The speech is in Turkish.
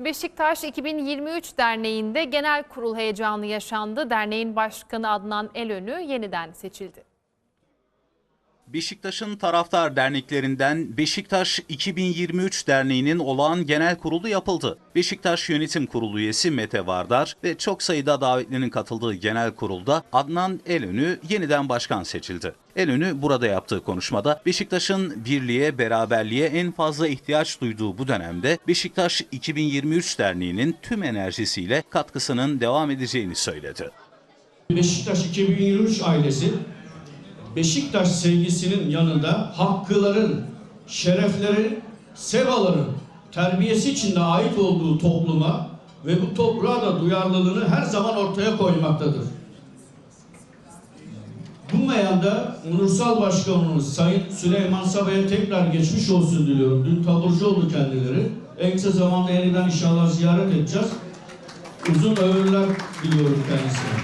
Beşiktaş 2023 Derneği'nde genel kurul heyecanı yaşandı. Derneğin başkanı Adnan Elönü yeniden seçildi. Beşiktaş'ın taraftar derneklerinden Beşiktaş 2023 Derneği'nin olağan genel kurulu yapıldı. Beşiktaş Yönetim Kurulu üyesi Mete Vardar ve çok sayıda davetlinin katıldığı genel kurulda Adnan Elönü yeniden başkan seçildi. Elönü burada yaptığı konuşmada Beşiktaş'ın birliğe, beraberliğe en fazla ihtiyaç duyduğu bu dönemde Beşiktaş 2023 Derneği'nin tüm enerjisiyle katkısının devam edeceğini söyledi. Beşiktaş 2023 ailesi Beşiktaş sevgisinin yanında hakkıların, şereflerin, sevaların terbiyesi içinde ait olduğu topluma ve bu toprağa da duyarlılığını her zaman ortaya koymaktadır. Bu meyanda Unursal Başkanımız Sayın Süleyman Sabah'a tekrar geçmiş olsun diliyorum. Dün taburcu oldu kendileri. En kısa zamanda yeniden inşallah ziyaret edeceğiz. Uzun ömürler diliyorum kendisine.